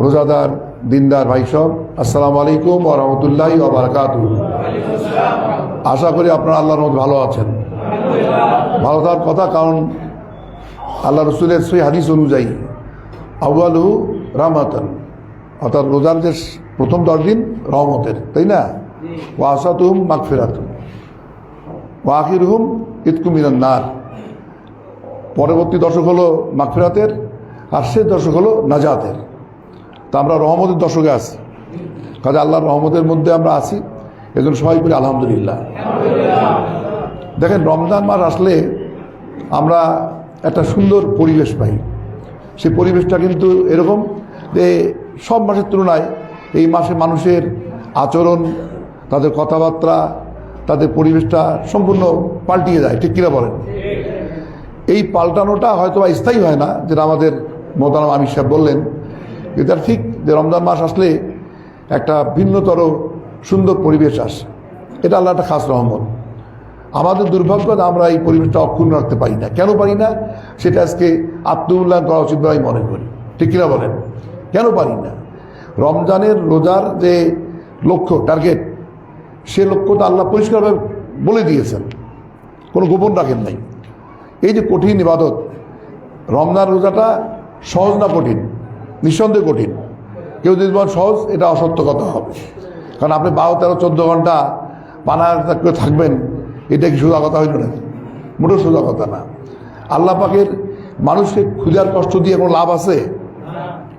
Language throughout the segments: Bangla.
রোজাদার, দিনদার ভাই সব, আসসালামু আলাইকুম ও রহমতুল্লাহ বারকাত আশা করি আপনারা আল্লাহর মধ্যে ভালো আছেন। ভালো থাকার কথা, কারণ আল্লাহ রসুলের সেই হাদিস অনুযায়ী আউ্বালু রামাতন, অর্থাৎ রোজার যে প্রথম দশ দিন রহমতের, তাই না? ও আসাতুম মাগফিরাতুম ও আখির হুম ইতকুমিনান নার। পরবর্তী দশক হলো মাগফিরাতের, আর শেষ দশক হলো নাজাতের। তা আমরা রহমতের দশকে আছি। কাজে আল্লাহর রহমতের মধ্যে আমরা আছি। এজন্য সবাই বলি আলহামদুলিল্লাহ। দেখেন, রমজান মাস আসলে আমরা একটা সুন্দর পরিবেশ পাই। সেই পরিবেশটা কিন্তু এরকম যে সব মাসের তুলনায় এই মাসে মানুষের আচরণ, তাদের কথাবার্তা, তাদের পরিবেশটা সম্পূর্ণ পাল্টিয়ে যায়। ঠিক কিনা বলেন? এই পাল্টানোটা হয়তো বা স্থায়ী হয় না, যেটা আমাদের মোতারাম আমির সাহেব বললেন। এটা ঠিক যে রমজান মাস আসলে একটা ভিন্নতর সুন্দর পরিবেশ আসে। এটা আল্লাহ একটা খাস রহমত। আমাদের দুর্ভাগ্য আমরা এই পরিবেশটা অক্ষুণ্ণ রাখতে পারি না। কেন পারি না? সেটা আজকে আত্মমূল্যায়ন করা উচিত বলে আমি মনে করি। ঠিক কিনা বলেন? কেন পারি না? রমজানের রোজার যে লক্ষ্য টার্গেট সে লক্ষ্যটা আল্লাহ পরিষ্কারভাবে বলে দিয়েছেন। কোনো গোপন রাখেন নাই। এই যে কঠিন ইবাদত, রমজান রোজাটা সহজ না কঠিন? নিঃসন্দেহে কঠিন। কেউ যদি বলেন সহজ, এটা অসত্য কথা হবে। কারণ আপনি বারো, তেরো, চোদ্দ ঘণ্টা পানার করে থাকবেন, এটা কি সোজা কথা হইল নাকি? মোটেও সোজা কথা না। আল্লাহ পাকের মানুষকে ক্ষুধার কষ্ট দিয়ে কোনো লাভ আছে?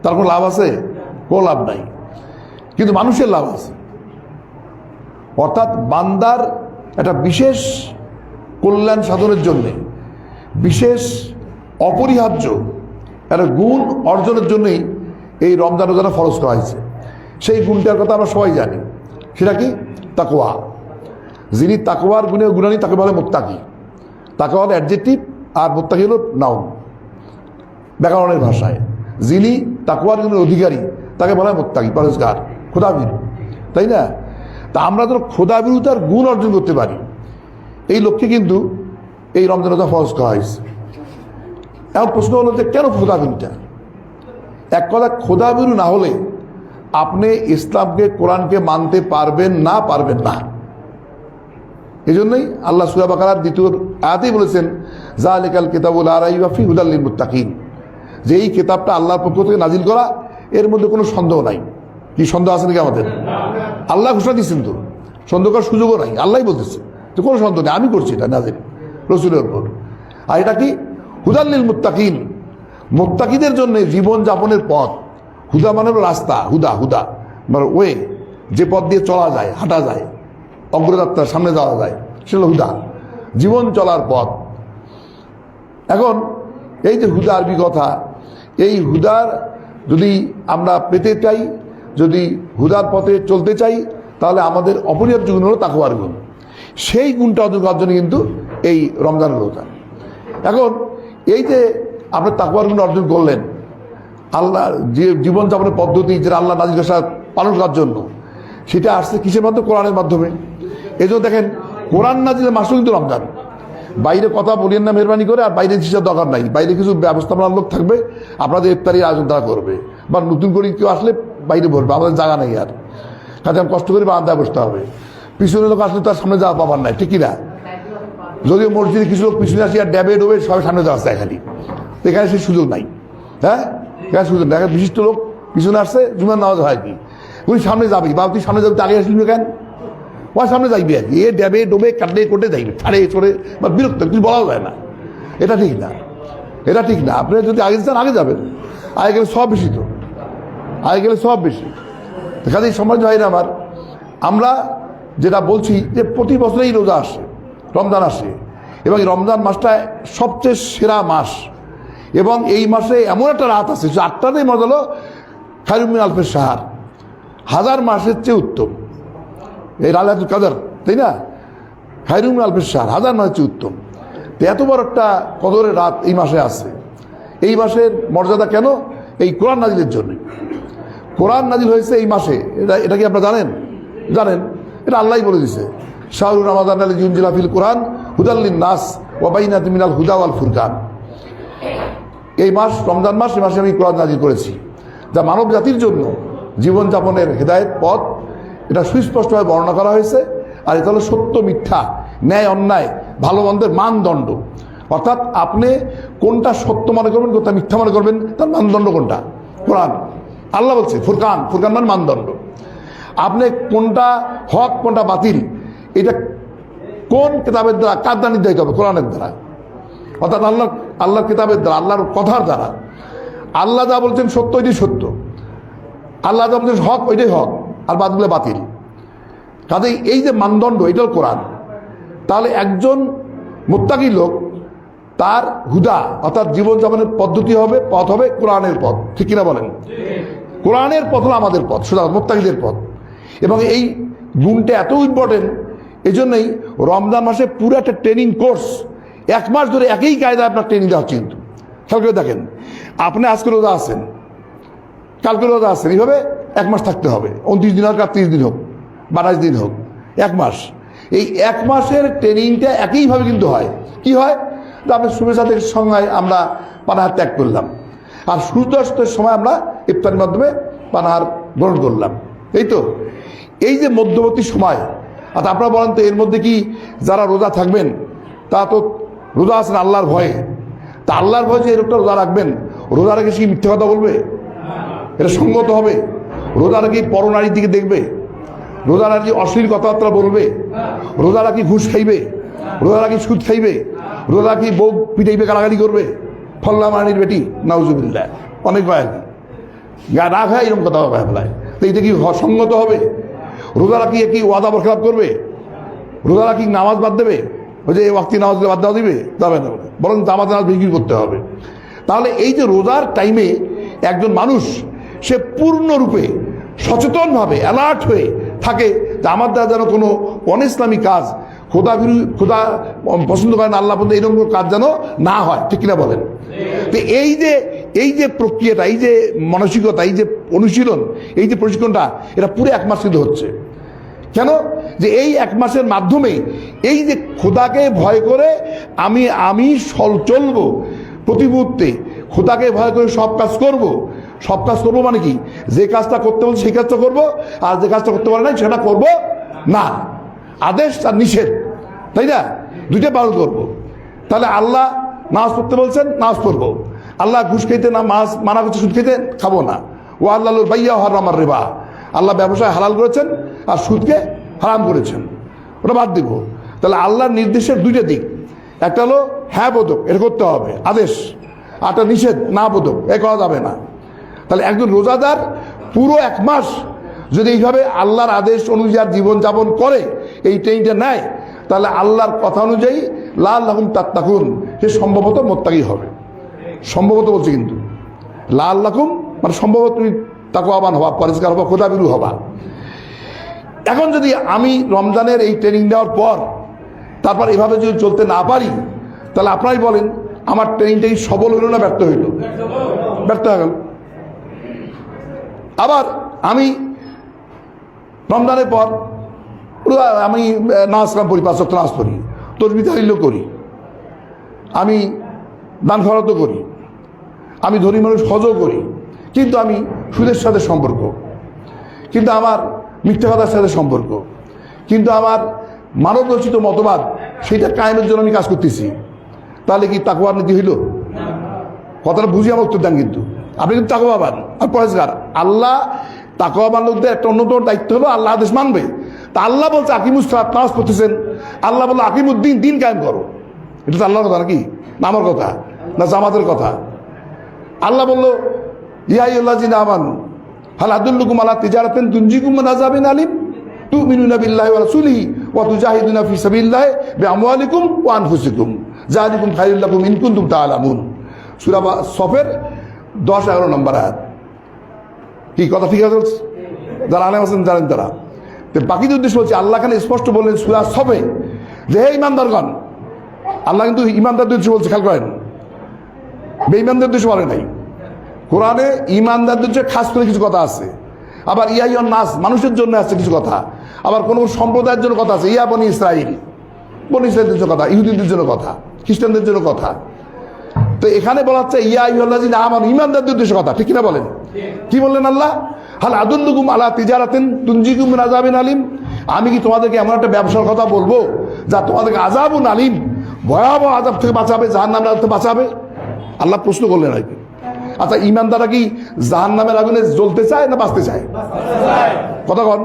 তার কোনো লাভ আছে? কোনো লাভ নাই। কিন্তু মানুষের লাভ আছে। অর্থাৎ বান্দার একটা বিশেষ কল্যাণ সাধনের জন্যে, বিশেষ অপরিহার্য একটা গুণ অর্জনের জন্যই এই রমজান রোজাটা ফরজ করা হয়েছে। সেই গুণটার কথা আমরা সবাই জানি। সেটা কি? তাকোয়া যিনি তাকোয়ার গুণে গুণানি তাকে বলে মোত্তাকি। তাকে বলে অ্যাডজেক্টিভ আর মোত্তাকি হলো নাউন ব্যাকরণের ভাষায়। যিনি তাকোয়ার গুণের অধিকারী, তাকে বলা হয় মোত্তাকি পরেশগার খোদাবির। তাই না? তা আমরা যেন খোদাবিরুতার গুণ অর্জন করতে পারি। এই লক্ষ্যে কিন্তু এই রমজান রোজা ফরজ করা হয়েছে। এখন প্রশ্ন হলো যে কেন খোদাবিরুটা এক কথা, খোদাবিরু না হলে আপনি ইসলামকে, কোরআনকে মানতে পারবেন না পারবেন না। এই জন্যই আল্লাহ সুরাবাকার দ্বিতীয় আয়াতেই বলেছেন জা আলিকাল কিতাবুল আরাইবাফি হুদাল্লিল মুত্তাকিন। যে এই কিতাবটা আল্লাহর পক্ষ থেকে নাজিল করা, এর মধ্যে কোনো সন্দেহ নাই। কি সন্দেহ আছে নাকি আমাদের? আল্লাহ ঘোষণা দিচ্ছেন তো। সন্দেহ করার সুযোগও নাই। আল্লাহ বলতেছে। তো কোনো সন্দেহ নেই। আমি করছি এটা নাজিল, রসুলের উপর। আর এটা কি? হুদাল্লিল মুত্তাকিন। মুত্তাকিদের জন্য জীবন যাপনের পথ। হুদা মানে রাস্তা, হুদা হুদা। মানে ওয়ে, যে পথ দিয়ে চলা যায়, হাঁটা যায়, অগ্রযাত্রার সামনে যাওয়া যায়, সেটা হুদা। জীবন চলার পথ। এখন এই যে হুদা আরবি কথা এই হুদার যদি আমরা পেতে চাই, যদি হুদার পথে চলতে চাই, তাহলে আমাদের অপরিহার্য গুণ হলো তাকুয়ার গুণ। সেই গুণটা অর্জন করার জন্য কিন্তু এই রমজান রোজা। এখন এই যে আপনি তাকুয়ার গুণ অর্জন করলেন। আল্লাহ যে জীবনযাপনের পদ্ধতি যেটা আল্লাহ নাজির পালন করার জন্য। সেটা আসছে কিসের মাধ্যমে? কোরআনের মাধ্যমে। এই জন্য দেখেন, কোরআন নাজিলের মাসও কিন্তু রমজান। বাইরে কথা বলিয়েন না, মেহরবানি করে, আর বাইরে হিসাব দরকার নাই। বাইরে কিছু ব্যবস্থাপনার লোক থাকবে, আপনাদের ইফতারির আয়োজন তারা করবে। বা নতুন করে কেউ আসলে বাইরে বলবে আমাদের জায়গা নেই আর। কাজে আমি কষ্ট করে বারান্দায় বসতে হবে। পিছনে লোক আসলে তার সামনে যাওয়া পাবার নাই ঠিকই না? যদিও মসজিদে কিছু লোক পিছনে আসি, আর ড্যাবে ডোবে সবাই সামনে যাওয়া যায় খালি এখানে সেই সুযোগ নাই। হ্যাঁ? এখানে সুযোগ নাই। বিশিষ্ট লোক পিছনে আসছে, জুমার নামাজ হয় কি? উনি সামনে যাবি বা তুই সামনে যাবি আগে আসলি কেন? ও সামনে যাইবি আর কি। এ ড্যাবে, ডোবে, কাটলে, কোটে যাইবে। ছাড়ে চড়ে বা বিরক্ত, কিছু বলাও যায় না। এটা ঠিক না। এটা ঠিক না। আপনি যদি আগে যান, আগে যাবেন। আগে গেলে সব বেশি তো। আগে গেলে সব বেশি। কাজেই সমাজ হয় না আমার। আমরা যেটা বলছি যে প্রতি বছরেই রোজা আসে, রমজান আসে। এবং রমজান মাসটা সবচেয়ে সেরা মাস এবং এই মাসে এমন একটা রাত আছে আটটাতেই মজা হলো খায়রুমিন আলফের সাহার হাজার মাসের চেয়ে উত্তম। এই লালাতুল কাদার, তাই না? খায়রুমিন আলফের সাহার হাজার মাসের চেয়ে উত্তম। তো এত বড় একটা কদরের রাত এই মাসে আছে। এই মাসের মর্যাদা কেন? এই কোরআন নাজিলের জন্যই কোরআন নাজিল হয়েছে এই মাসে, এটা এটা কি আপনারা জানেন? জানেন। এটা আল্লাহ বলে দিছে শাহরুর রমাদান আলী জুনজিলা ফিল কোরআন হুদাল্লিন নাস ওয়াবাইনাত মিনাল হুদা ওয়াল ফুরকান। এই মাস, রমজান মাস, এই মাসে আমি কোরআন নাজিল করেছি। যা মানব জাতির জন্য জীবনযাপনের হেদায়েত পথ, এটা সুস্পষ্টভাবে বর্ণনা করা হয়েছে। আর এটা হলো সত্য মিথ্যা, ন্যায়, অন্যায়, ভালো মন্দের মানদণ্ড। অর্থাৎ আপনি কোনটা সত্য মনে করবেন, কোনটা মিথ্যা মনে করবেন, তার মানদণ্ড কোনটা? কোরআন। আল্লাহ বলছে, ফুরকান ফুরকান মানে মানদণ্ড। আপনি কোনটা হক, কোনটা বাতিল, এটা কোন কিতাবের দ্বারা, কার দ্বারা নির্ধারিত হবে? কোরআনের দ্বারা। অর্থাৎ আল্লাহ আল্লাহর কিতাবের দ্বারা, আল্লাহর কথার দ্বারা। আল্লাহ যা বলছেন সত্য ওইটাই সত্য। আল্লাহ যা বলছেন হক ওইটাই হক, আর বাদগুলো বাতিল। কাজেই এই যে মানদণ্ড, এটাও কোরআন। তাহলে একজন মোত্তাকি লোক, তার হুদা, অর্থাৎ জীবনযাপনের পদ্ধতি হবে, পথ হবে কোরআনের পথ। ঠিক কিনা বলেন? কোরআনের পথ হলো আমাদের পথ, সুতরাং মোত্তাকিদের পথ। এবং এই গুণটা এত ইম্পর্টেন্ট এই জন্যই রমজান মাসে পুরো একটা ট্রেনিং কোর্স এক মাস ধরে একই কায়দায় আপনার ট্রেনিং দেওয়া হচ্ছে কিন্তু। খেয়াল করে দেখেন, আপনি আজকে রোজা আছেন, কালকে রোজা আছেন, এইভাবে এক মাস থাকতে হবে। উনত্রিশ দিন হোক আর ত্রিশ দিন হোক বারাইশ দিন হোক, এক মাস। এই এক মাসের ট্রেনিংটা একইভাবে কিন্তু হয়। কি হয়? আপনি শুভেচ্ছাদের সঙ্গে আমরা পানাহার ত্যাগ করলাম। আর সূর্যাস্তের সময় আমরা ইফতারের মাধ্যমে পানাহার গ্রহণ করলাম। এই তো, এই যে মধ্যবর্তী সময়, আর আপনারা বলেন তো এর মধ্যে কি যারা রোজা থাকবেন, তা তো রোজা আছেন আল্লাহর ভয়ে? তা আল্লাহর ভয়ে যে এরকম রোজা রাখবেন, রোজা রেখে কি মিথ্যে কথা বলবে? এটা সঙ্গত হবে। রোজারা কি পরনারীর দিকে দেখবে? রোজারা কি অশ্লীল কথাবার্তা বলবে? রোজারা কি ঘুষ খাইবে? রোজারা কি সুদ খাইবে? রোজা কি বউ পিটাইবে, গালাগালি করবে? ফল্লা মানির বেটি, নাউজুবিল্লাহ। অনেক ভাই গা না খায় এরকম কথা ভাই ফেলায় তো এটা কি সঙ্গত হবে? রোজারা কি কি ওয়াদা বরখলাপ করবে? রোজারা কি নামাজ বাদ দেবে? ওই যে ওয়াক্তি নামাজ বাদ দেওয়া দিবে? যাবে না বরং জামাত নামাজ বিক্রি করতে হবে। তাহলে এই যে রোজার টাইমে একজন মানুষ, সে পূর্ণরূপে সচেতনভাবে অ্যালার্ট হয়ে থাকে যে আমার দ্বারা যেন কোনো অন ইসলামী কাজ, খোদা বিরু, খোদা পছন্দ করেন আল্লাহ পর্যন্ত এইরকম কাজ যেন না হয়। ঠিক কিনা বলেন? তো এই যে এই যে প্রক্রিয়াটা, এই যে মানসিকতা, এই যে অনুশীলন, এই যে প্রশিক্ষণটা, এটা পুরো এক মাস কিন্তু হচ্ছে। কেন? যে এই এক মাসের মাধ্যমে এই যে খোদাকে ভয় করে আমি আমি সল চলবো প্রতি মুহূর্তে। খোদাকে ভয় করে সব কাজ করব। সব কাজ করব মানে কি? যে কাজটা করতে বলছে সেই কাজটা করব, আর যে কাজটা করতে পারে না সেটা করব না। আদেশ আর নিষেধ, তাই না? দুইটা পালন করব। তাহলে আল্লাহ নামাজ পড়তে বলছেন, নামাজ পড়ব। আল্লাহ ঘুষ খেতে না, মাছ, মানা করছে, সুদ খেতে খাব না। ও আল্লাহ বাইয়া হর আমার রেবা। আল্লাহ ব্যবসায় হালাল করেছেন, আর সুদকে হারাম করেছেন। ওটা বাদ দিব। তাহলে আল্লাহর নির্দেশের দুইটা দিক। একটা হলো হ্যাঁ বোধক, এটা করতে হবে, আদেশ। একটা নিষেধ, না বোধক, এ করা যাবে না। তাহলে একজন রোজাদার পুরো এক মাস যদি এইভাবে আল্লাহর আদেশ অনুযায়ী জীবনযাপন করে, এই ট্রেনটা নেয়, তাহলে আল্লাহর কথা অনুযায়ী, লাল লাহুম তাত্তাকুন, সে সম্ভবত মোত্তাকি হবে। সম্ভবত বলছে কিন্তু। লাল লাকুম মানে সম্ভবত তুমি তাকওয়াবান হবা পরিষ্কার হবা, খোদাবিরু হবা। এখন যদি আমি রমজানের এই ট্রেনিং দেওয়ার পর তারপর এভাবে যদি চলতে না পারি, তাহলে আপনারাই বলেন, আমার ট্রেনিংটাই সবল হইল না ব্যর্থ হইল? ব্যর্থ হয়ে গেল। আবার আমি রমজানের পর আমি নামাজ কালাম পড়ি, পাঁচ নামাজ পড়ি, তসবি তাহিল্য করি, আমি দান খরচও করি, আমি ধনী মানুষ হজও করি, কিন্তু আমি সুদের সাথে সম্পর্ক। কিন্তু আমার মিথ্যা কথার সাথে সম্পর্ক। কিন্তু আমার মানব রচিত মতবাদ, সেটা কায়েমের জন্য আমি কাজ করতেছি। তাহলে কি তাকুয়ার নীতি হইল? কথাটা বুঝি আমার উত্তর দেন কিন্তু। আপনি কিন্তু তাকওয়াবান আর পরেশগার আল্লাহ তাকওয়াবান লোকদের একটা অন্যতম দায়িত্ব হলো আল্লাহ আদেশ মানবে। তা আল্লাহ বলছে, আকিমুস নামাজ পড়তেছেন। আল্লাহ বলল, আকিমুদ্দিন, দিন কায়েম করো। এটা তো আল্লাহর কথা নাকি? না আমার কথা, না জামাতের কথা। আল্লাহ বলল ইয়াইল্লাহ জিনা আমানু হাল আদুল্লুকুম আলা তিজারাতেন তুনজিকুম নাজাবিন আলিম। তুমিনুনা বিল্লাহি ওয়া সফের 10 11 নম্বর কথা ঠিক আছে আছেন জানেন তারা। তো বাকিদের উদ্দেশ্য বলছে, আল্লাহ খানে স্পষ্ট বললেন সুরা সবে যে হে ইমানদারগণ আল্লাহ কিন্তু ইমানদারদের উদ্দেশ্যে বলছে, খেয়াল করেন। বেঈমানদের উদ্দেশ্যে বলে নাই। কোরআনে ইমানদারদের জন্য খাস করে কিছু কথা আছে, আবার ইয়াইয়ন নাস, মানুষের জন্য আছে কিছু কথা, আবার কোন সম্প্রদায়ের জন্য কথা আছে, ইয়া বনি ইসরাইল, বনি ইসরায়েলদের জন্য কথা, ইহুদিদের জন্য কথা, খ্রিস্টানদের জন্য কথা। তো এখানে বলা হচ্ছে, ইয়া ইহল্লাজি না আমার ইমানদারদের উদ্দেশ্যে কথা, ঠিক কিনা বলেন? কি বললেন আল্লাহ? হাল আদুল্লুকুম আলা তিজারাতেন তুঞ্জিকুম আজাবিন আলিম। আমি কি তোমাদেরকে এমন একটা ব্যবসার কথা বলব, যা তোমাদেরকে আজাবুন আলিম, ভয়াবহ আজাব থেকে বাঁচাবে আজাব থেকে বাঁচাবে? আল্লাহ প্রশ্ন করলেন আর কি। আচ্ছা ইমানদারা কি জাহান নামের আগুনে জ্বলতে চায় না বাঁচতে চায়? কথা কন।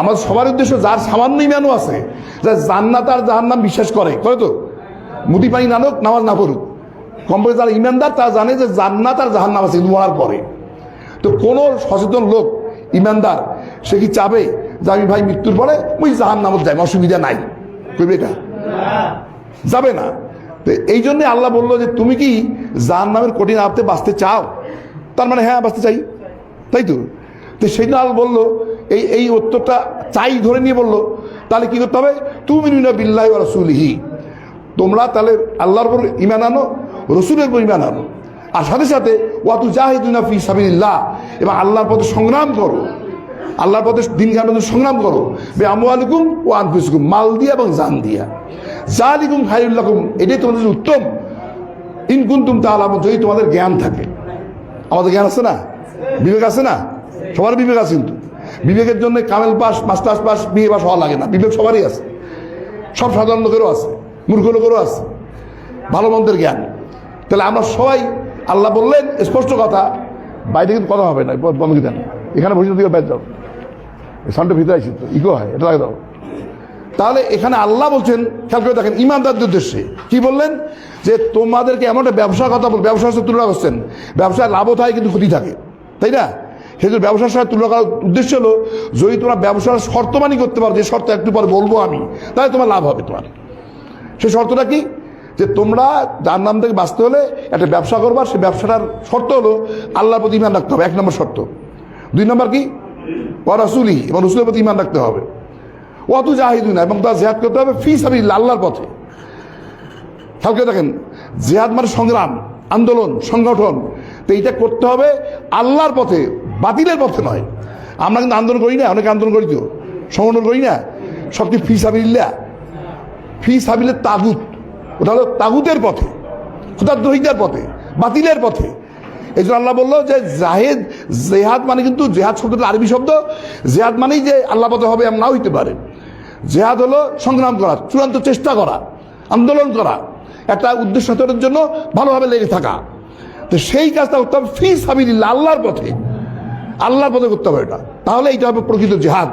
আমাদের সবার উদ্দেশ্য, যার সামান্য ইমানও আছে, যা জান্নাত আর জাহান নাম বিশ্বাস করে। করে তো? মুদি পানি নানক নামাজ না করুক কমপক্ষে যারা ইমানদার, তারা জানে যে জান্নাত আর জাহান নাম আছে, কিন্তু মরার পরে। তো কোনো সচেতন লোক, ইমানদার, সে কি চাবে যে আমি ভাই মৃত্যুর পরে ওই জাহান নামত যাই অসুবিধা নাই? করবে এটা? যাবে না। তো এই জন্যে আল্লাহ বলল যে, তুমি কি জাহান নামের কঠিন আপতে বাঁচতে চাও? তার মানে হ্যাঁ বাঁচতে চাই। তাই তো? তো সেই জন্য আল্লাহ বলল, এই এই উত্তরটা চাই ধরে নিয়ে বলল। তাহলে কি করতে হবে? তুমি বিল্লাহ রসুলহি। তোমরা তাহলে আল্লাহর উপর ইমান আনো, রসুলের উপর ইমান আনো। আর সাথে সাথে ওয়াতু জাহিদুনা ফি সাবিল্লাহ এবং আল্লাহর পথে সংগ্রাম করো। আল্লাহর পথে দিন মধ্যে সংগ্রাম করো। বে আমু ও আনফুসুকুম, মাল দিয়া এবং জান দিয়া। যা আলিকুম খাইরুল্লাকুম, এটাই তোমাদের উত্তম। ইনকুন্তুম তাহলে যদি তোমাদের জ্ঞান থাকে। আমাদের জ্ঞান আছে না? বিবেক আছে না? সবার বিবেক আছে কিন্তু। বিবেকের জন্য কামেল পাস, মাস্টার্স পাস, বিয়ে পাস হওয়া লাগে না। বিবেক সবারই আছে। সব সাধারণ লোকেরও আছে, মূর্খ লোকেরও আছে। ভালো মন্দের জ্ঞান। তাহলে আমরা সবাই, আল্লাহ বললেন, স্পষ্ট কথা, বাইরে কিন্তু কথা হবে না বন্ধ দেন। এখানে বসে দিকে বাইরে যাও। সাউন্ডের ভিতরে আছি তো ইকো হয়, এটা লাগে দাও। তাহলে এখানে আল্লাহ বলছেন, খেয়াল করে দেখেন, ইমানদারদের উদ্দেশ্যে। কি বললেন? যে তোমাদেরকে এমন একটা ব্যবসার কথা বল ব্যবসার সাথে তুলনা করছেন। ব্যবসায় লাভও থাকে কিন্তু ক্ষতি থাকে। তাই না? সেই জন্য ব্যবসার সাথে তুলনা করার উদ্দেশ্য হলো, যদি তোমরা ব্যবসার শর্তমানি করতে পারো, যে শর্ত একটু পর বলব আমি, তাহলে তোমার লাভ হবে তোমার। সেই শর্তটা কি? যে তোমরা যার নাম থেকে বাঁচতে হলে একটা ব্যবসা করবা সেই ব্যবসাটার শর্ত হলো আল্লাহর প্রতি ইমান রাখতে হবে। এক নম্বর শর্ত। দুই নম্বর কি? ও রাসুলি এবং রসুলের প্রতি ইমান রাখতে হবে। অত জাহিদুনা এবং তার জেহাদ করতে হবে ফি সাবি আল্লাহর পথে। করে দেখেন, জেহাদ মানে সংগ্রাম, আন্দোলন, সংগঠন। তো এইটা করতে হবে আল্লাহর পথে, বাতিলের পথে নয়। আমরা কিন্তু আন্দোলন করি না, অনেকে আন্দোলন করি তো। সংগঠন করি না। সব কি ফি সাবিল্লা ফি সাবিলের তাগুত। ওটা হলো তাগুতের পথে ক্ষুদাদ্রোহিতার পথে, বাতিলের পথে। এই জন্য আল্লাহ বলল যে জাহেদ, জেহাদ মানে কিন্তু জেহাদ শব্দটা আরবি শব্দ। জেহাদ মানেই যে আল্লাহ পথে হবে এমন নাও হইতে পারে। জেহাদ হলো সংগ্রাম করা চূড়ান্ত চেষ্টা করা আন্দোলন করা। একটা উদ্দেশ্য হাতের জন্য ভালোভাবে লেগে থাকা। তো সেই কাজটা করতে হবে ফি সাবিল্লা আল্লাহর পথে। আল্লাহর পথে করতে হবে এটা। তাহলে এইটা হবে প্রকৃত জেহাদ।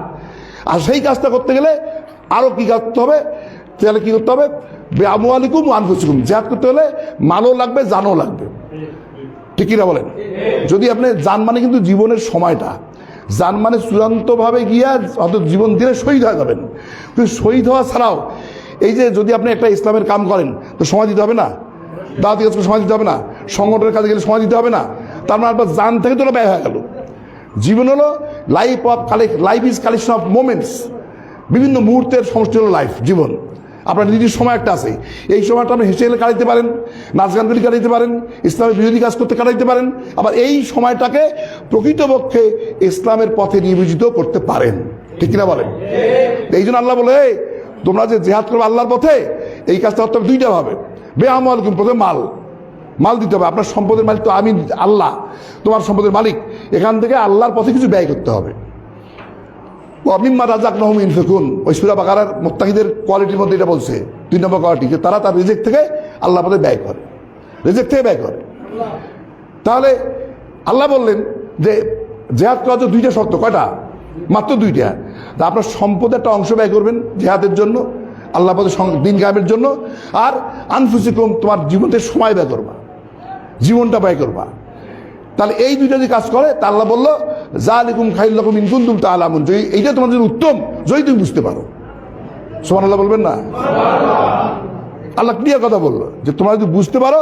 আর সেই কাজটা করতে গেলে আরও কী করতে হবে? তাহলে কী করতে হবে? আমু আলিকুম আনফুসিকুম। জেহাদ করতে হলে মালও লাগবে জানও লাগবে। ঠিক কিনা বলেন? যদি আপনি যান মানে কিন্তু জীবনের সময়টা। যান মানে চূড়ান্তভাবে গিয়া হয়তো জীবন দিলে শহীদ হয়ে যাবেন। কিন্তু শহীদ হওয়া ছাড়াও এই যে যদি আপনি একটা ইসলামের কাম করেন, তো সময় দিতে হবে না। দাওয়াতি কাজ সময় দিতে হবে না। সংগঠনের কাজে গেলে সময় দিতে হবে না। তার মানে আপনার যান থেকে তো ব্যয় হয়ে গেল। জীবন হলো life of collect life is collection of moments বিভিন্ন মুহূর্তের সমষ্টি হলো লাইফ জীবন। আপনার নিজের সময় একটা আছে। এই সময়টা আপনি হেসে গেলে কাটাইতে পারেন, নাচ গান করে কাটাইতে পারেন ইসলামের বিরোধী কাজ করতে কাটাইতে পারেন, আবার এই সময়টাকে প্রকৃতপক্ষে ইসলামের পথে নিয়োজিত করতে পারেন। ঠিক কিনা বলেন? এই জন্য আল্লাহ বলে তোমরা যে জেহাদ করবে আল্লাহর পথে, এই কাজটা করতে হবে দুইটা ভাবে। বেআমাল প্রথমে মাল। মাল দিতে হবে। আপনার সম্পদের মালিক তো আমি আল্লাহ। তোমার সম্পদের মালিক। এখান থেকে আল্লাহর পথে কিছু ব্যয় করতে হবে। অমিম্মা রাজাক নহম ইনফেকুন। ওই সুরা বাকারার মোত্তাহিদের কোয়ালিটির মধ্যে এটা বলছে। দুই নম্বর কোয়ালিটি যে তারা তার রিজেক্ট থেকে আল্লাহ পথে ব্যয় করে। রিজেক্ট থেকে ব্যয় করে। তাহলে আল্লাহ বললেন যে জেহাদ করা তো দুইটা শর্ত, কয়টা? মাত্র দুইটা। তা আপনার সম্পদের একটা অংশ ব্যয় করবেন জেহাদের জন্য আল্লাহ পথে দিন গায়েবের জন্য, আর আনফুসিকম তোমার জীবনের সময় ব্যয় করবা। জীবনটা ব্যয় করবা। তাহলে এই দুইটা যদি কাজ করে, তা আল্লাহ বলল যা আলিকুম খাইল্লাকুম ইনকুন্তুম তা আলামুন যদি এইটা তোমাদের জন্য উত্তম, যদি তুমি বুঝতে পারো। সোমান আল্লাহ বলবেন না? আল্লাহ ক্লিয়ার কথা বলল, যে তোমরা যদি বুঝতে পারো,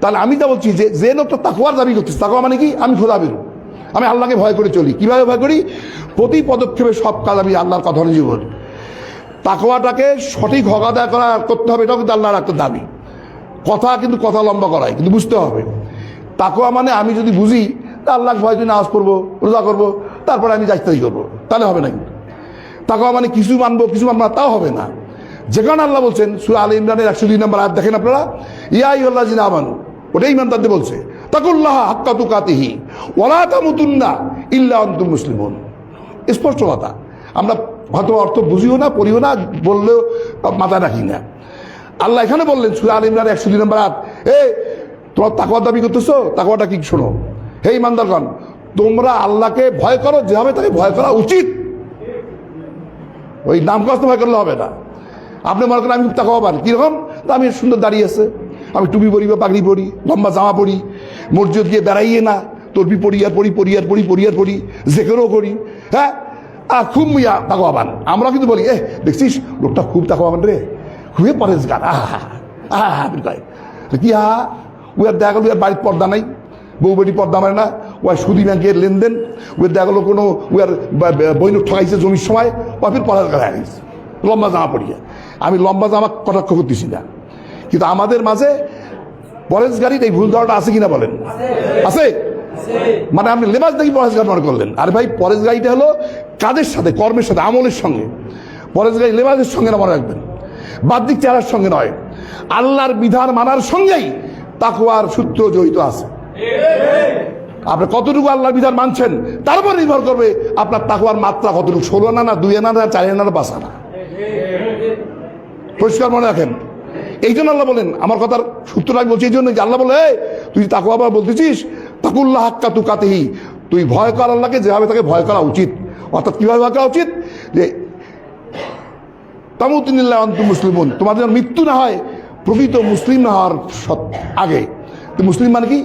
তাহলে আমি তা বলছি যে যে লোকটা তাকুয়ার দাবি করছিস তাকুয়া মানে কি? আমি খোদা বেরু। আমি আল্লাহকে ভয় করে চলি। কীভাবে ভয় করি? প্রতি পদক্ষেপে সব কাজ আমি আল্লাহর কথা অনুযায়ী করি। তাকওয়াটাকে সঠিক হকাদায় করা করতে হবে, এটাও কিন্তু আল্লাহর একটা দাবি। কথা কিন্তু কথা লম্বা করায় কিন্তু বুঝতে হবে। তাকওয়া মানে আমি যদি বুঝি আল্লাহ ভয় জন্য আওয়াজ করব রোজা করব, তারপরে আমি যাইতাই করব। তাহলে হবে না কিন্তু। তাকওয়া মানে কিছু মানবো কিছু মানবো তাও হবে না। যেখানে আল্লাহ বলছেন, সুরা আল ইমরানের একশো দুই নম্বর আয়াত দেখেন আপনারা? ইয়াই আল্লাহ জিনা আমানু ওটাই ইমান ইমানদারদের বলছে, তাকুল্লাহ হাক্কা তুকাতিহি ওয়ালা তামুতুন্না ইল্লা আনতুম মুসলিমুন। স্পষ্ট কথা। আমরা হয়তো অর্থ বুঝিও না, পড়িও না, বললেও মাথায় রাখি না। আল্লাহ এখানে বললেন, সুরা আল ইমরান একশো দুই নম্বর আট এ, তোমার তাকওয়ার দাবি করতেছো? তাকওয়াটা কি শোনো? হে ইমানদারগণ তোমরা আল্লাহকে ভয় করো, যেভাবে তাকে ভয় করা উচিত। ওই নাম কষ্ট ভয় করলে হবে না। আপনি মনে করেন আমি খুব তাকওয়াবান কীরকম আমি সুন্দর দাঁড়িয়ে আছে। আমি টুপি পরি বা পাগড়ি পরি, লম্বা জামা পরি, মসজিদ গিয়ে বেড়াইয়ে না তরবি পড়ি আর পড়ি আর পড়ি আর পড়ি জেকেরও করি হ্যাঁ? আর খুব ইয়া তাকওয়াবান। আমরা কিন্তু বলি এ দেখছিস, লোকটা খুব তাকওয়াবান রে। খুবই পরেশ গান আহা আহা কয়, কি হা উয়ার দেখা গেল উয়ার বাড়ির পর্দা নাই। বউ বেটি পর্দা মানে না ওয়ার সুদি ব্যাংকের লেনদেন উয়ার দেখা গেলো কোনো উয়ার বৈন ঠকাইছে জমির সময় ওয়াফির পরেশ গান হয়ে গেছে লম্বা জামা পড়িয়ে আমি লম্বা জামা কটাক্ষ করতেছি না। কিন্তু আমাদের মাঝে পরেশ গাড়ির এই ভুল ধারণা আছে কিনা বলেন? আছে? মানে আপনি লেবাস দেখি পরেশ গাড়ি মনে করলেন। আর ভাই পরেশ গাড়িটা হলো কাদের সাথে, কর্মের সাথে, আমলের সঙ্গে। পরেশ গাড়ি লেবাসের সঙ্গে না মনে রাখবেন। বাহ্যিক চেহারার সঙ্গে নয়। আল্লাহর বিধান মানার সঙ্গেই তাকুয়ার সূত্র জড়িত আছে। আপনি কতটুকু আল্লাহর বিধান মানছেন? তার উপর নির্ভর করবে আপনার তাকুয়ার মাত্রা কতটুকু। ষোলো আনা না, দুই আনা না, চার আনা না, পাঁচ আনা। পরিষ্কার মনে রাখেন? এই জন্য আল্লাহ বলেন, আমার কথার সূত্র বলছি এই জন্য যে আল্লাহ বলে তুই তাকু আবার বলতেছিস তাকুল্লাহ হাক্কা তু কাতেহি তুই ভয় কর আল্লাহকে, যেভাবে তাকে ভয় করা উচিত। অর্থাৎ কীভাবে ভয় করা উচিত? যে তামুতিনিল্লাহ অন্তু মুসলিমুন। তোমাদের মৃত্যু না হয়, প্রকৃত মুসলিম না হওয়ার আগে। মুসলিম মানে কি?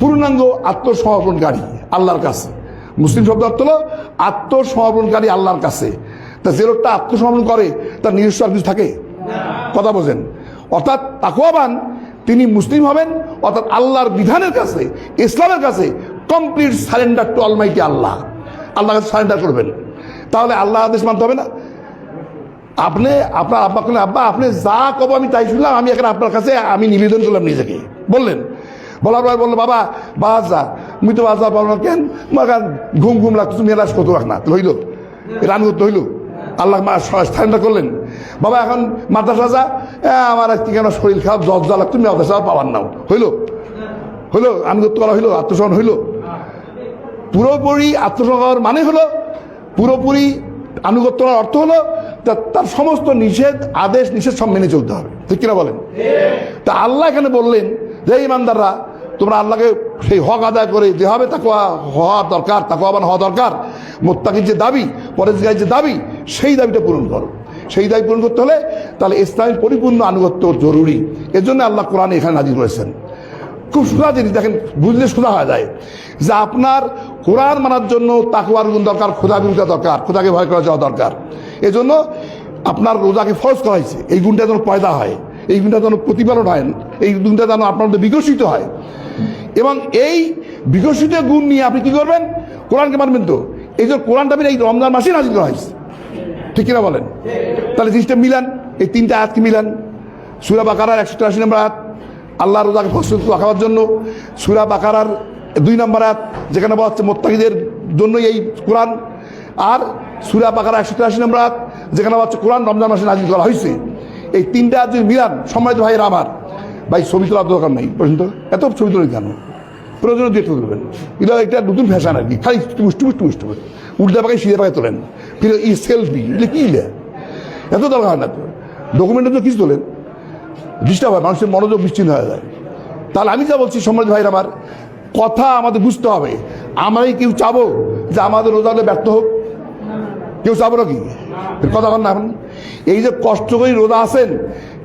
পূর্ণাঙ্গ আত্মসমর্পণকারী আল্লাহর কাছে। মুসলিম শব্দ অর্থ হলো আত্মসমর্পণকারী আল্লাহর কাছে। তা যে লোকটা আত্মসমর্পণ করে, তার নিজস্ব আর কিছু থাকে? কথা বোঝেন। অর্থাৎ তাকুয়াবান তিনি মুসলিম হবেন, অর্থাৎ আল্লাহর বিধানের কাছে, ইসলামের কাছে complete surrender to almighty Allah. আল্লাহর কাছে সারেন্ডার করবেন। তাহলে আল্লাহ আদেশ মানতে হবে না? আপনি, আপনার আব্বা আব্বা, আপনি যা কব আমি তাই শুনলাম, আমি এখন আপনার কাছে, আমি নিবেদন করলাম নিজেকে। বললেন। বলার পর বলল বাবা বাস যা মুই তো বাস যা পারব না কেন? আমার ঘুম ঘুম লাগতো তুমি এলাস কত রাখ না। হইল রান করতে হইল। আল্লাহ স্থানটা করলেন। বাবা এখন মাদ্রাসা যা। আমার আজকে কেন শরীর খারাপ? জ্বর জ্বর লাগতো তুমি মাদ্রাসা পাবার নাও। হইল হইল আমি করতে করা হইল আত্মসহন হইল। পুরোপুরি আত্মসংহার মানে হলো পুরোপুরি আনুগত্য করার অর্থ হলো তার সমস্ত নিষেধ আদেশ নিষেধ সব মেনে চলতে হবে। ঠিক কিনা বলেন? তা আল্লাহ এখানে বললেন যে ইমানদাররা তোমরা আল্লাহকে সেই হক আদায় করে যেভাবে তাকুয়া হওয়া দরকার তাকুয়াবান হওয়া দরকার। মোত্তাকির যে দাবি পরেশ গায়ের যে দাবি, সেই দাবিটা পূরণ করো। সেই দাবি পূরণ করতে হলে তাহলে ইসলামের পরিপূর্ণ আনুগত্য জরুরি। এর জন্য আল্লাহ কোরআন এখানে নাজির করেছেন। খুব সোজা জিনিস, দেখেন, বুঝলে সোজা হয়ে যায় যে আপনার কোরআন মানার জন্য তাকুয়ার গুণ দরকার, খোদা বিরুদ্ধে দরকার, খোদাকে ভয় করা যাওয়া দরকার। এজন্য আপনার রোজাকে ফরজ করা হয়েছে। এই গুণটা যেন পয়দা হয়, এই গুণটা যেন প্রতিপালন হয়, এই গুণটা যেন আপনার মধ্যে বিকশিত হয়। এবং এই বিকশিত গুণ নিয়ে আপনি কি করবেন? কোরআনকে মানবেন তো। এই জন্য কোরআনটা এই রমজান মাসে নাজিল করা হয়েছে। ঠিক কিনা বলেন? তাহলে জিনিসটা মিলান। এই তিনটা আয়াতকে মিলান? সুরা বাকারার একশো তিরাশি নম্বর আয়াত আল্লাহ রোজাকে ফসল রাখার জন্য। সুরা বাকারার দুই নম্বর আয়াত, যেখানে বলা হচ্ছে মোত্তাকিদের জন্যই এই কোরআন। আর সুরা বাকারা একশো তিরাশি নম্বর আয়াত, যেখানে বলা হচ্ছে কোরআন রমজান মাসে নাজিল করা হয়েছে। এই তিনটা যদি মিলান, সম্মানিত ভাইয়ের আমার ভাই, ছবি তোলার দরকার নেই পর্যন্ত এত ছবি তুলে কেন? প্রয়োজনে দেখতে তুলবেন। এটা একটা নতুন ফ্যাশন আর কি। খালি টুস টুস টুস টুস উল্টা পাকে সিধে পাকে তোলেন। ফিরে ই সেলফি এগুলো কি ইলে এত দরকার না তো। ডকুমেন্টে তো কিছু তোলেন। ডিস্টার্ব হয়, মানুষের মনোযোগ বিচ্ছিন্ন হয়ে যায়। তাহলে আমি যা বলছি সম্রাট ভাইর আমার, কথা আমাদের বুঝতে হবে। আমরাই কেউ চাবো যে আমাদের রোজাতে ব্যর্থ হোক। কেউ চাবো নাকি? কথা বল না এখন এই যে কষ্ট করে রোজা আছেন,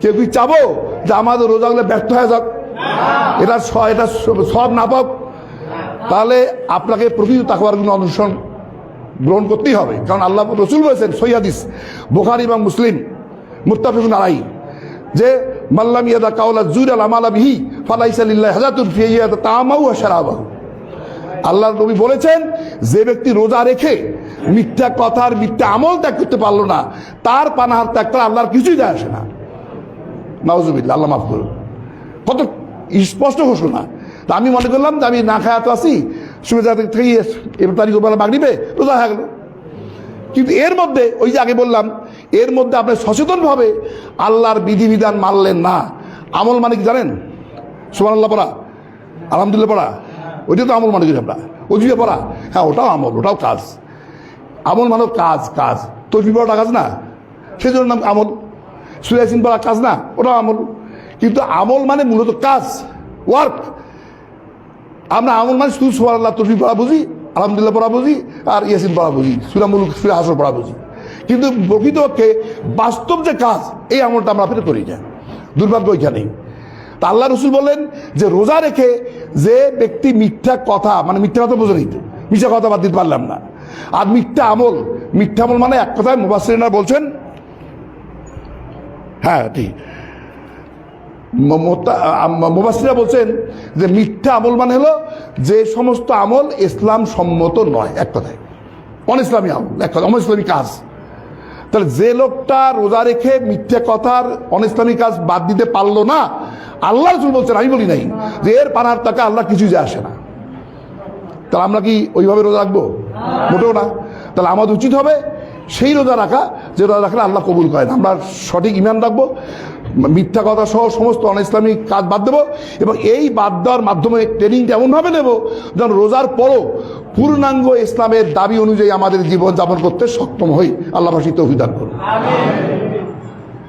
কেউ কি চাবো যে আমাদের রোজা রোজাগুলো ব্যর্থ হয়ে যাক? এটা এটা সব না পাক তাহলে আপনাকে প্রকৃত তাকওয়ারগুলো অনুসরণ গ্রহণ করতেই হবে। কারণ আল্লাহ রসুল বলেছেন সৈয়াদিস বোখারি এবং মুসলিম মুত্তাফিকুন আলাই যে মাল্লাম ইয়াদা কাউলা জুর আল আমালা বিহি ফালাইসালিল্লাহ হাজাতুর ফিয়া তামাউ শারাবাহু। আল্লাহ নবী বলেছেন, যে ব্যক্তি রোজা রেখে মিথ্যা কথার, মিথ্যা আমল ত্যাগ করতে পারল না, তার পানাহার ত্যাগ করা আল্লাহর কিছুই যায় আসে না। নাউজুবিল্লা আল্লাহ মাফ করুন। কত স্পষ্ট ঘোষণা। তা আমি মনে করলাম যে আমি না খায় তো আসি সুবিধা থেকে এবার তারিখ বেলা মাগরিবে, রোজা হয়ে গেল। কিন্তু এর মধ্যে, ওই যে আগে বললাম, এর মধ্যে আপনি সচেতনভাবে আল্লাহর বিধিবিধান মানলেন না। আমল মানে কি জানেন? সুমান আল্লাহ পড়া। আলহামদুলিল্লাহ পড়া। ওইটা তো আমল মানে করি আমরা অজুবে পড়া। হ্যাঁ ওটাও আমল, ওটাও কাজ। আমল মানে কাজ কাজ। তসবি পড়াটা কাজ না। সেই জন্য নাম আমল। সুয়াসিন পড়া কাজ না, ওটাও আমল। কিন্তু আমল মানে মূলত কাজ, ওয়ার্ক। আমরা আমল মানে শুধু সোয়ার আল্লাহ পড়া বুঝি, আলহামদুলিল্লাহ পড়া বুঝি, আর ইয়াসিন পড়া বুঝি সুরামুল সুরা হাসর পড়া বুঝি। কিন্তু প্রকৃতপক্ষে বাস্তব যে কাজ, এই আমলটা আমরা ফেরত করি না। দুর্ভাগ্য ওইখানেই আল্লাহ রসুল বললেন যে রোজা রেখে যে ব্যক্তি মিথ্যা কথা মানে মিথ্যা কথা বুঝে নিতে মিথ্যা কথা বাদ দিতে পারলাম না। আর মিথ্যা আমল মিথ্যা আমল মানে এক কথায় মুবাসিনা বলছেন হ্যাঁ ঠিক। মুবাসিরা বলছেন যে মিথ্যা আমল মানে হলো যে সমস্ত আমল ইসলাম সম্মত নয়, এক কথায়। অন ইসলামী আমল, এক কথা অন ইসলামী কাজ। তাহলে যে লোকটা রোজা রেখে মিথ্যা কথার অন ইসলামী কাজ বাদ দিতে পারল না আল্লাহ রসুল বলছেন আমি বলি নাই যে এর পানার টাকা আল্লাহ কিছু যে আসে না। তাহলে আমরা কি ওইভাবে রোজা রাখব? মোটেও না। তাহলে আমাদের উচিত হবে সেই রোজা রাখা যে রোজা রাখলে আল্লাহ কবুল করেন আমরা সঠিক ইমান রাখব মিথ্যা কথা সহ সমস্ত অন ইসলামিক কাজ বাদ দেবো এবং এই বাদ দেওয়ার মাধ্যমে ট্রেনিংটা এমনভাবে নেব যেন রোজার পরও পূর্ণাঙ্গ ইসলামের দাবি অনুযায়ী আমাদের জীবন যাপন করতে সক্ষম হই। আল্লাহ ভাষিত অভিধান করুন।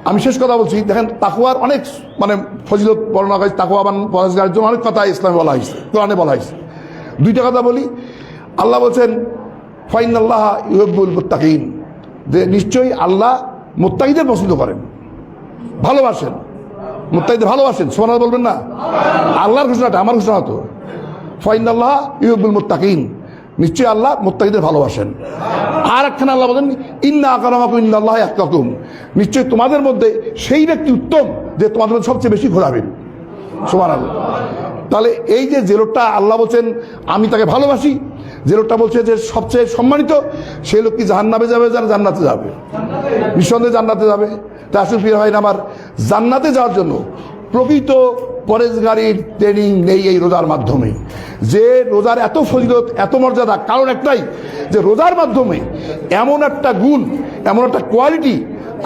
আমি শেষ কথা বলছি, দেখেন তাকুয়ার অনেক মানে ফজিলত বর্ণনা করেছে তাকুয়াবান পরেশগারের জন্য অনেক কথা ইসলামে বলা হয়েছে, কোরআনে বলা হয়েছে। দুইটা কথা বলি, আল্লাহ বলছেন ফাইন আল্লাহ ইহবুল মুত্তাকিন, যে নিশ্চয়ই আল্লাহ মুত্তাকিদের পছন্দ করেন, ভালোবাসেন, মুত্তাকিদের ভালোবাসেন সোনা বলবেন না? আল্লাহর ঘোষণাটা, আমার ঘোষণা হতো ফাইন আল্লাহ ইহবুল মুত্তাকিন নিশ্চয়ই আল্লাহ মুত্তাকিদের ভালোবাসেন। আর একখানে আল্লাহ বলেন, ইন্না আকারামাকুম ইন্নাল্লাহ আকাকুম নিশ্চয়ই তোমাদের মধ্যে সেই ব্যক্তি উত্তম যে তোমাদের মধ্যে সবচেয়ে বেশি ঘোরাবেন সোমান আল্লাহ তাহলে এই যে লোকটা আল্লাহ বলছেন, আমি তাকে ভালোবাসি। যে বলছে যে সবচেয়ে সম্মানিত সেই লোক কি জাহান্নাবে যাবে যারা জান্নাতে যাবে? নিঃসন্দেহে জান্নাতে যাবে। তা আসলে প্রিয় হয় আমার। জান্নাতে যাওয়ার জন্য প্রকৃত পরেশগাড়ির ট্রেনিং নেই এই রোজার মাধ্যমে। যে রোজার এত ফজিলত, এত মর্যাদা, কারণ একটাই যে রোজার মাধ্যমে এমন একটা গুণ, এমন একটা কোয়ালিটি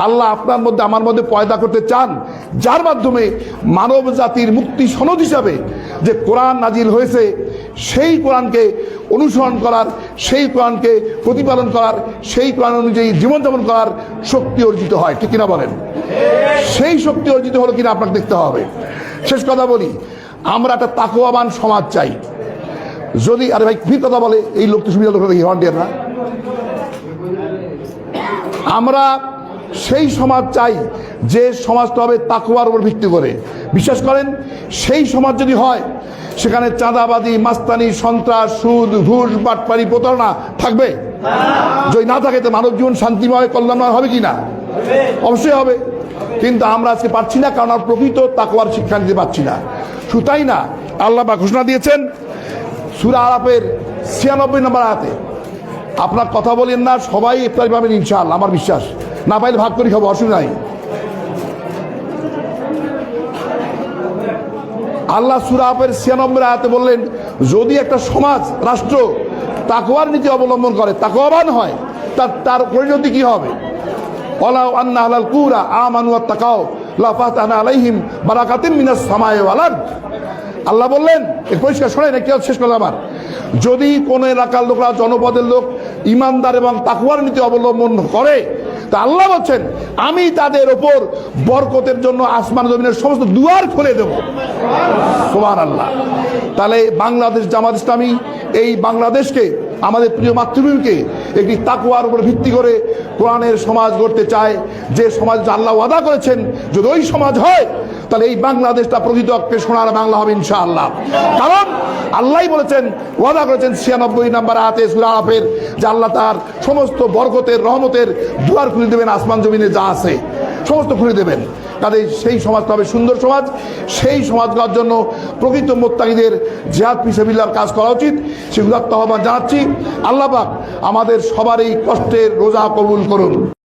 আল্লাহ আপনার মধ্যে, আমার মধ্যে পয়দা করতে চান, যার মাধ্যমে মানব জাতির মুক্তি সনদ হিসাবে যে কোরআন নাজিল হয়েছে, সেই কোরআনকে অনুসরণ করার, সেই কোরআনকে প্রতিপালন করার, সেই কোরআন অনুযায়ী জীবনযাপন করার শক্তি অর্জিত হয়। ঠিক কিনা বলেন? সেই শক্তি অর্জিত হলো কিনা আপনাকে দেখতে হবে। শেষ কথা বলি, আমরা একটা তাকোয়াবান সমাজ চাই। যদি, আরে ভাই, ফির কথা বলে, এই লোক তো সুবিধা লোক দেখি হন্ডিয়াররা আমরা সেই সমাজ চাই যে সমাজটা হবে তাকুয়ার উপর ভিত্তি করে। বিশ্বাস করেন, সেই সমাজ যদি হয়, সেখানে চাঁদাবাদী মাস্তানি, সন্ত্রাস, সুদ, ঘুষ, বাটপারি, প্রতারণা থাকবে? যদি না থাকে, তো মানব জীবন শান্তিময়, কল্যাণময় হবে কি না? অবশ্যই হবে। কিন্তু আমরা আজকে পাচ্ছি না, কারণ আমরা প্রকৃত তাকুয়ার শিক্ষা নিতে পারছি না। শুধু না আল্লাহ বা ঘোষণা দিয়েছেন সুরা আরাপের ছিয়ানব্বই নম্বর আয়াতে। আপনার কথা বলেন না, সবাই ইফতারি পাবেন ইনশাআল্লাহ, আমার বিশ্বাস। না পাইলে ভাগ করি খাব, অসুবিধা নাই। আল্লাহ সুরাপের ছিয়ানব্বই আয়াতে বললেন, যদি একটা সমাজ, রাষ্ট্র তাকওয়ার নীতি অবলম্বন করে, তাকওয়াবান হয়, তার তার পরিণতি কি হবে? ওলাও আন্না আলাল কুরা আমানু তাকাও লাফাতানা আলাইহিম বারাকাতিম মিনাস সামায়ে ওয়াল আল্লাহ বললেন এ পরিষ্কার শোনেন একটি শেষ করলাম আমার যদি কোন এলাকার লোকরা, জনপদের লোক, ইমানদার এবং তাকুয়ার নীতি অবলম্বন করে, তা আল্লাহ বলছেন, আমি তাদের ওপর বরকতের জন্য আসমান জমিনের সমস্ত দুয়ার খুলে দেব। সোমান আল্লাহ তাহলে বাংলাদেশ জামাত ইসলামী এই বাংলাদেশকে, আমাদের প্রিয় মাতৃভূমিকে একটি তাকুয়ার উপর ভিত্তি করে কোরআনের সমাজ গড়তে চায়। যে সমাজ আল্লাহ ওয়াদা করেছেন, যদি ওই সমাজ হয়, তাহলে এই বাংলাদেশটা প্রকৃত অক্ষে সোনার বাংলা হবে ইনশাআল্লাহ। কারণ আল্লাহ বলেছেন, ওয়াদা করেছেন ছিয়ানব্বই নাম্বার আতে সুরাফের যে আল্লাহ তার সমস্ত বরকতের, রহমতের দুয়ার খুলে দেবেন, আসমান জমিনে যা আছে। সমস্ত খুলে দেবেন। তাদের সেই সমাজ হবে সুন্দর সমাজ। সেই সমাজ করার জন্য প্রকৃত মোত্তাকিদের জেহাদ পিসাবিল্লার কাজ করা উচিত। সেগুলো আহ্বান জানাচ্ছি। আমাদের আমাদের সবারই কষ্টের রোজা কবুল করুন।